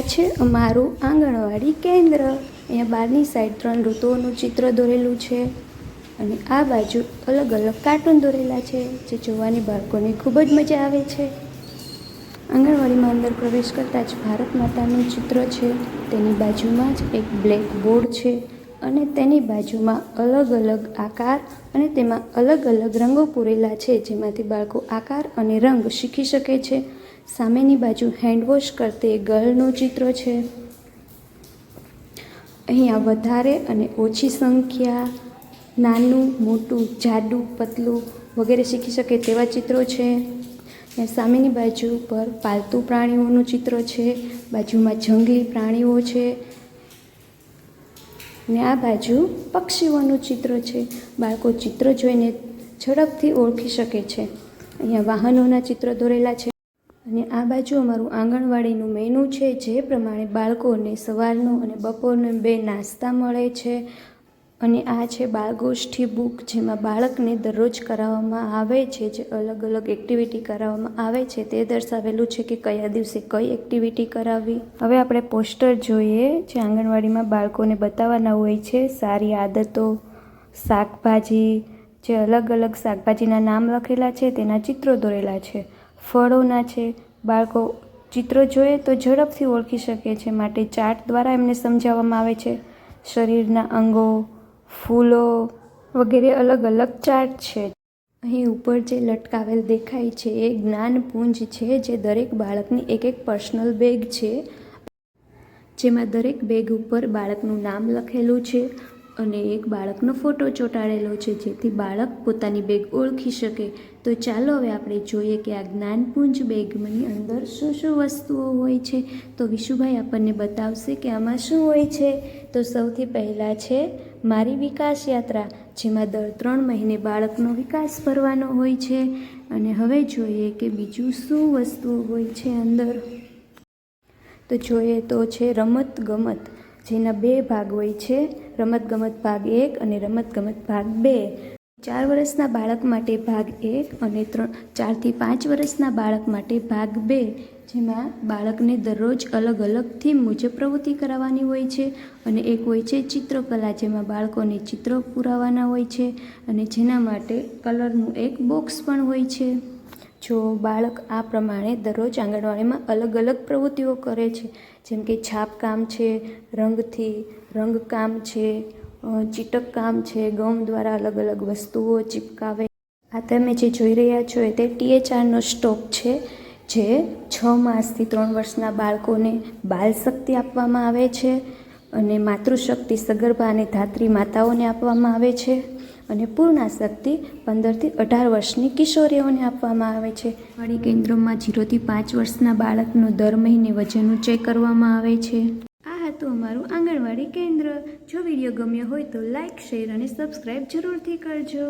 આ છે અમારું આંગણવાડી કેન્દ્ર. અહીંયા બહારની સાઈડ ત્રણ ઋતુઓનું ચિત્ર દોરેલું છે અને આ બાજુ અલગ અલગ કાર્ટૂન દોરેલા છે જે જોવાની બાળકોને ખૂબ જ મજા આવે છે. આંગણવાડીમાં અંદર પ્રવેશ કરતાં જ ભારત માતાનું ચિત્ર છે. તેની બાજુમાં જ એક બ્લેક બોર્ડ છે અને તેની બાજુમાં અલગ અલગ આકાર અને તેમાં અલગ અલગ રંગો પૂરેલા છે જેમાંથી બાળકો આકાર અને રંગ શીખી શકે છે. સામેની બાજુ હેન્ડવોશ કરતી ગર્લનું ચિત્ર છે. અહીંયા વધારે અને ઓછી સંખ્યા નાનું, મોટું, જાડું, પતલું વગેરે શીખી શકે તેવા ચિત્રો છે. સામેની બાજુ પર પાલતુ પ્રાણીઓનું ચિત્ર છે. બાજુમાં જંગલી પ્રાણીઓ છે. ને આ બાજુ પક્ષીઓનું ચિત્ર છે. બાળકો ચિત્ર જોઈને ઝડપથી ઓળખી શકે છે. અહીંયા વાહનોના ચિત્ર દોરેલા છે. અને આ બાજુ અમારું આંગણવાડીનું મેનુ છે, જે પ્રમાણે બાળકોને સવારનો અને બપોરનો બે નાસ્તા મળે છે. અને આ છે બાળગોષ્ઠી બુક, જેમાં બાળકને દરરોજ કરાવવામાં આવે છે, જે અલગ અલગ એક્ટિવિટી કરાવવામાં આવે છે. તે દર્શાવેલું છે કે કયા દિવસે કઈ એક્ટિવિટી કરાવવી. હવે આપણે પોસ્ટર જોઈએ, જે આંગણવાડીમાં બાળકોને બતાવવાના હોય છે. સારી આદતો, શાકભાજી, જે અલગ અલગ શાકભાજીના નામ લખેલા છે, તેના ચિત્રો દોરેલા છે. ફળોના છે, બાળકો ચિત્રો જોઈએ તો ઝડપથી ઓળખી શકે છે માટે ચાર્ટ દ્વારા એમને સમજાવવામાં આવે છે. શરીરના અંગો, ફૂલો વગેરે અલગ અલગ ચાર્ટ છે. અહીં ઉપર જે લટકાવેલ દેખાય છે એ જ્ઞાનપુંજ છે જે દરેક બાળકની એક એક પર્સનલ બેગ છે. જેમાં દરેક બેગ ઉપર બાળકનું નામ લખેલું છે. અને એક બાળકનો ફોટો ચોંટાડેલો છે, જેથી બાળક પોતાની બેગ ઓળખી શકે. તો ચાલો હવે આપણે જોઈએ કે આ જ્ઞાનપુંજ બેગની અંદર શું શું વસ્તુઓ હોય છે. તો વિશુભાઈ આપણને બતાવશે કે આમાં શું હોય છે. તો સૌથી પહેલાં છે મારી વિકાસ યાત્રા, જેમાં દર ત્રણ મહિને બાળકનો વિકાસ ભરવાનો હોય છે. અને હવે જોઈએ કે બીજું શું વસ્તુઓ હોય છે અંદર. તો જોઈએ તો છે રમત ગમત. જેના બે ભાગ હોય છે, રમતગમત ભાગ એક અને રમતગમત ભાગ બે. ચાર વર્ષના બાળક માટે ભાગ એક અને ત્રણ, ચારથી પાંચ વર્ષના બાળક માટે ભાગ બે, જેમાં બાળકને દરરોજ અલગ અલગ થીમ મુજબ પ્રવૃત્તિ કરાવવાની હોય છે અને એક હોય છે ચિત્રકલા, જેમાં બાળકોને ચિત્રો પુરાવાના હોય છે અને જેના માટે કલરનું એક બોક્સ પણ હોય છે. જો બાળક આ પ્રમાણે દરરોજ આંગણવાડીમાં અલગ અલગ પ્રવૃત્તિઓ કરે છે, જેમ કે છાપકામ છે, રંગથી રંગકામ છે ચીટકકામ છે ગમ દ્વારા અલગ અલગ વસ્તુઓ ચીપકાવે. આ તમે જે જોઈ રહ્યા છો એ તે ટીએચઆરનો સ્ટોક છે, જે છ માસથી ત્રણ વર્ષના બાળકોને બાલ શક્તિ આપવામાં આવે છે અને માતૃશક્તિ સગર્ભા અને ધાત્રી માતાઓને આપવામાં આવે છે. અને પૂર્ણાશક્તિ પંદરથી અઢાર વર્ષની કિશોરીઓને આપવામાં આવે છે. વાડી કેન્દ્રોમાં જીરોથી પાંચ વર્ષના બાળકનું દર મહિને વજન ચેક કરવામાં આવે છે. આ હતું અમારું આંગણવાડી કેન્દ્ર. જો વીડિયો ગમ્યો હોય તો લાઇક શેર અને સબસ્ક્રાઈબ જરૂરથી કરજો.